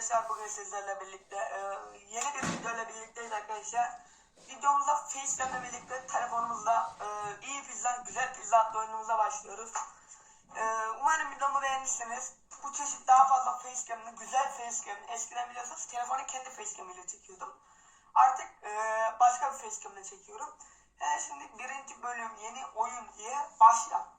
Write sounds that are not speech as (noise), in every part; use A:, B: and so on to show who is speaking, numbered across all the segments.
A: arkadaşlar bugün sizlerle birlikte e, yeni bir videoyla birlikteyiz arkadaşlar. Videomuzda Facecam'le birlikte telefonumuzda e, iyi pizza, güzel pizza adlı oyunumuza başlıyoruz. E, umarım videomu beğenirsiniz. Bu çeşit daha fazla Facecam'lı, güzel Facecam'lı. Eskiden biliyorsunuz telefonu kendi Facecam çekiyordum. Artık e, başka bir Facecam çekiyorum. E, şimdi birinci bölüm yeni oyun diye başla.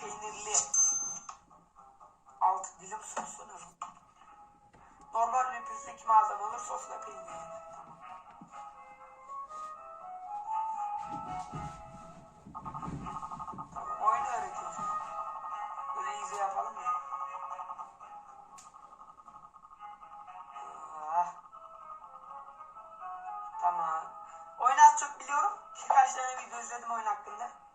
A: Peynirli. Altı dilim lan? Normal bir pizza malzeme olur sos ve peynirli. Tamam. Oyunu öğretiyorsun. Ah. Tamam. Oyunu az çok biliyorum. Birkaç tane video izledim oyun hakkında.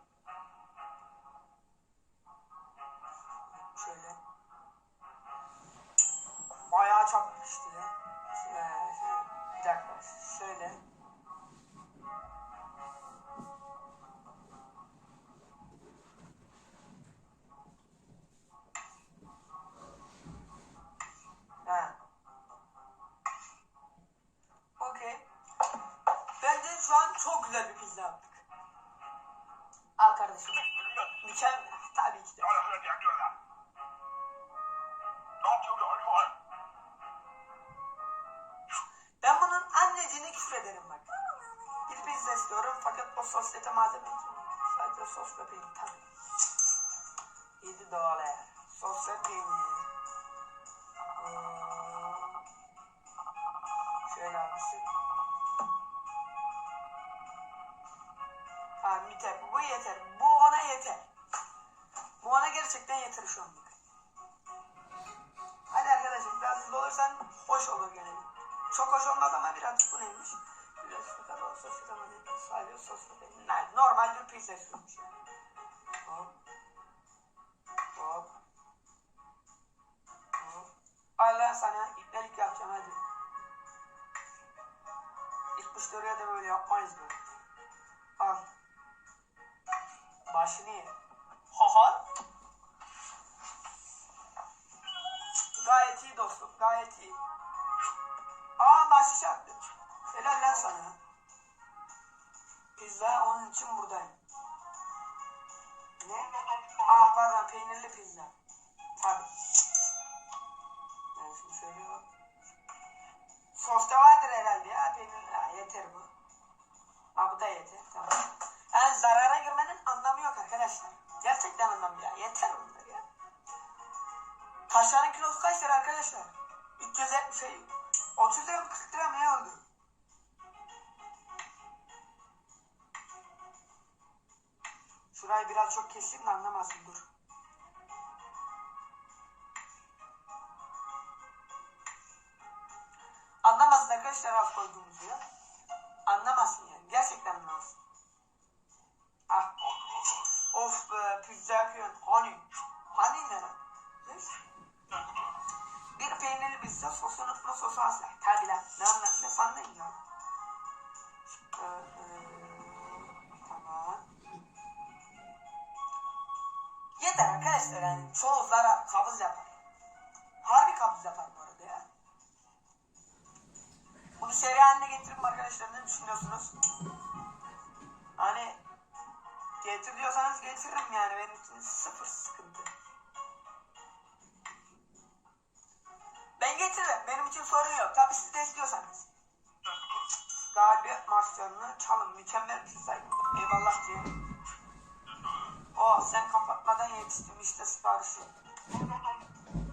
A: Şöyle. Bir dakika. Şöyle. Okey. Bence şu an çok güzel bir pizza yaptık. Al kardeşim. Mükemmel. O sosyete malzeme sadece sos ve peynir. Tamam. 7 dolar. Sos ve peynir. Ee, şöyle almıştık. Tamam yeter. Bu yeter. Bu ona yeter. Bu ona gerçekten yeter şu anlık. Hadi arkadaşım biraz hızlı olursan hoş olur gene. Çok hoş olmaz ama birazcık bu neymiş? Biraz fakat o sos ama değil. Sadece sos da değil. Yani normal bir pizza sürmüş yani. Hop. Hop. Hop. Al lan sana ipnelik yapacağım hadi. İlk müşteriye de böyle yapmayız böyle. Al. Başını ye. Haha. Gayet iyi dostum. Gayet iyi. Aa bahşiş attı. Helal lan sana. Pizza onun için buradayım. Ne? Ah pardon peynirli pizza. Tabii. Ben şimdi söylüyorum. Sosta vardır herhalde ya peynir. Ha, yeter bu. Ha bu da yeter. Tamam. Yani zarara girmenin anlamı yok arkadaşlar. Gerçekten anlamı ya. Yeter bunlar ya. Kaşarın kilosu kaç lira arkadaşlar? 370 şey. 30 lira mı 40 lira mı çok keseyim de anlamasın dur. Anlamasın arkadaşlar az koyduğumuzu ya. Anlamasın yani. Gerçekten anlamasın. Ah. Of be pizza yapıyorsun. Hani? Hani ne. Bir peynirli pizza sosu unutma sosu asla. Tabi lan. Ne anlat ne sandın ya? Arkadaşlar yani çoğu zarar kabız yapar. Harbi kabız yapar bu arada ya. Bunu seri haline getirip arkadaşlar ne düşünüyorsunuz? Hani getir diyorsanız getiririm yani benim için sıfır sıkıntı. Ben getiririm. Benim için sorun yok. Tabii siz de istiyorsanız. Galibiyet maçlarını çalın. Mükemmel bir sayı. Eyvallah diye. Yetiştim işte siparişi.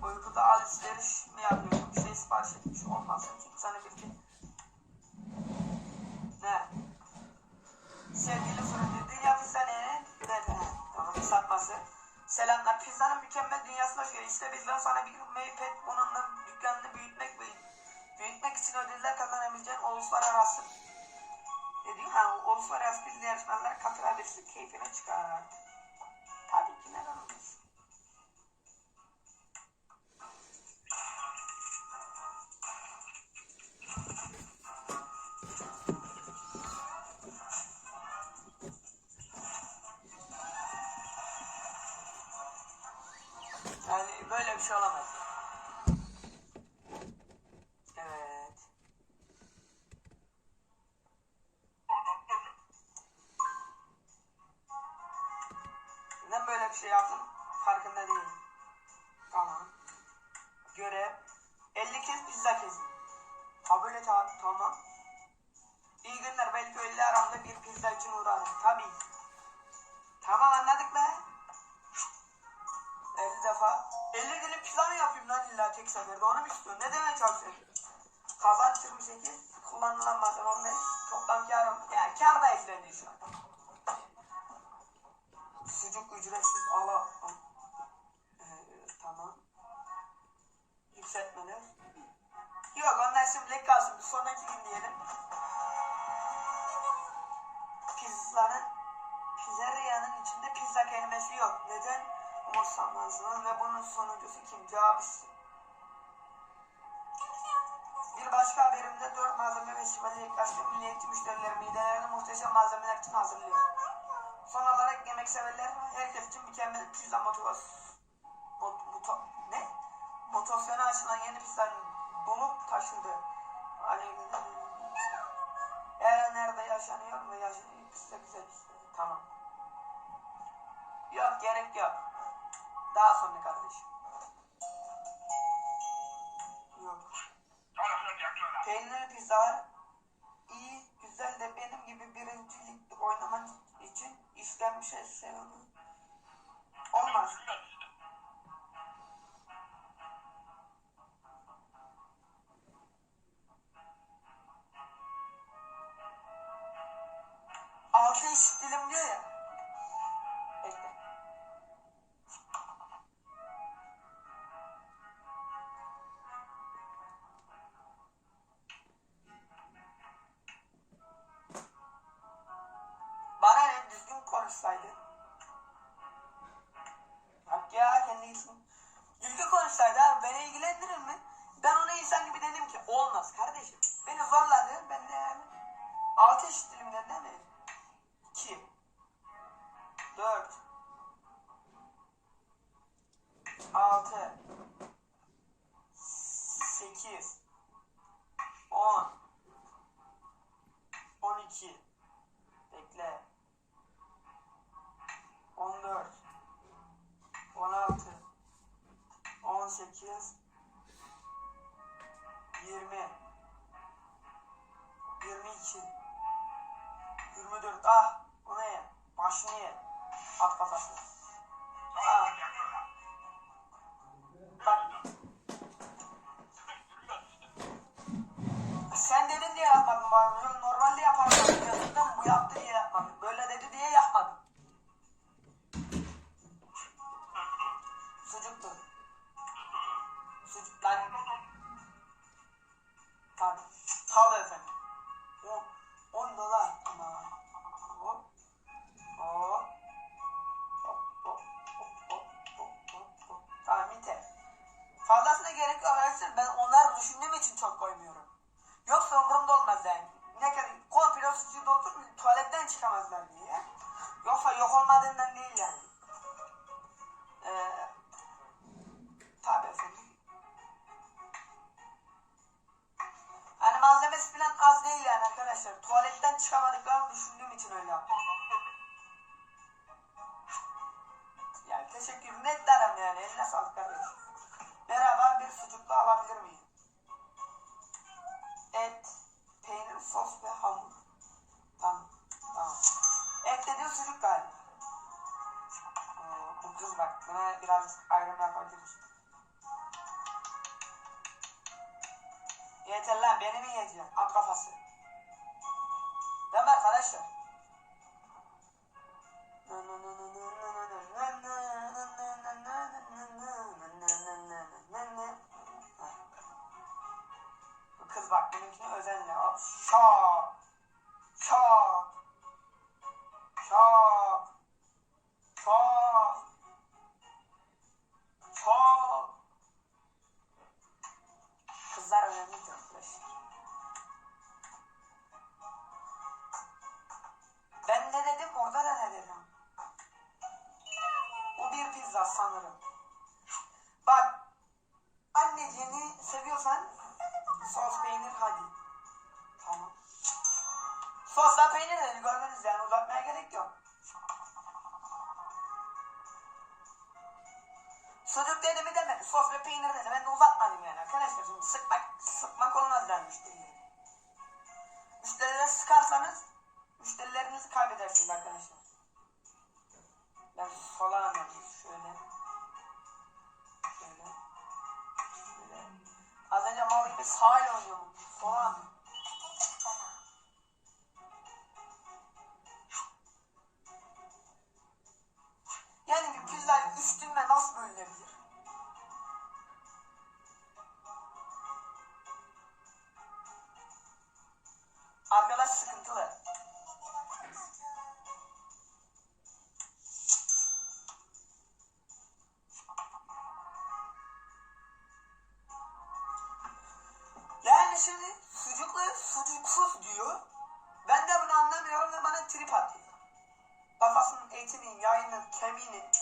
A: Uykuda alışveriş mi yapıyorsun? Bir şey sipariş etmiş olmazsın çünkü sana bir şey. Ne? Sevgili fırıncı dünya pizzanenin nerede? Tamam satması. Selamlar. Pizzanın mükemmel dünyasına hoş geldin. İşte bizden sana bir meypet bununla dükkanını büyütmek ve büyütmek için ödüller kazanabileceğin uluslararası. Diyor? Ha, uluslararası pizza yarışmalara katılabilirsin. Keyfine çıkar. Böyle bir şey yaptım? Farkında değilim. Tamam. Görev. 50 kez pizza kesin. Ha böyle ta- tamam. İyi günler. Belki öğle aramda bir pizza için uğrarım. Tabii. Tamam anladık be. 50 defa. 50 dilim pizza mı yapayım lan illa tek seferde? Onu mu istiyorsun? Ne demeye çalışıyorsun? Kazanç 28, kullanılan malzeme 15, toplam karım. Yani kar da ekleniyor şu an. Sucuk ücretsiz ala. al. Ee, tamam. Yükseltmeler. Yok onlar şimdilik kalsın. Bir sonraki gün diyelim. Pizzanın pizzeriyanın içinde pizza kelimesi yok. Neden? Umursamazlığı ve bunun sonuncusu kim? Cevap. Bir başka haberimde dört malzeme ve şifreli yaklaştı milliyetçi müşteriler midelerini muhteşem malzemeler için hazırlıyor. Son olarak yemek severler herkes için mükemmel pizza motivasyon. Mot, moto, ne? Motivasyona açılan yeni pizzanın dolup taşındı. Aleyhine. Eğer nerede yaşanıyor ve yaşanıyor pizza güzel pizza. Tamam. Yok gerek yok. Daha sonra kardeşim. Yok. Peynirli pizzalar iyi, işlenmiş eşyalı. Olmaz. Beni ilgilendirir mi? Ben ona insan gibi dedim ki olmaz kardeşim. Beni zorladı ben de yani. Altı eşit dilimden değil mi? İki. Dört. Altı. Sekiz. On. On iki. Ah o ne ya? Başını ye. At kafasını. Ah. Bak. Sen dedin diye yapmadım bari. Normalde yaparım. Arkadaşlar. Tuvaletten çıkamadıklarını düşündüğüm için öyle yaptım. (laughs) Yani teşekkür net derim yani. Eline sağlık kardeşim. Merhaba bir sucuklu alabilir miyim? Et, peynir, sos ve hamur. Tamam, tamam. Et dediğin sucuk galiba. Ee, bu bak, buna biraz ayrım yapabiliriz. Yeter lan, beni mi yiyeceksin? At kafası. Mi arkadaşlar? Kız bak benimkine özenle. Şak. Şak. gerek yok. Sucuk dedim mi demedim. Sofra peynir dedim. Ben de uzatmadım yani arkadaşlar. Şimdi sıkmak, sıkmak olmaz denmiş dilleri. 5 minutes.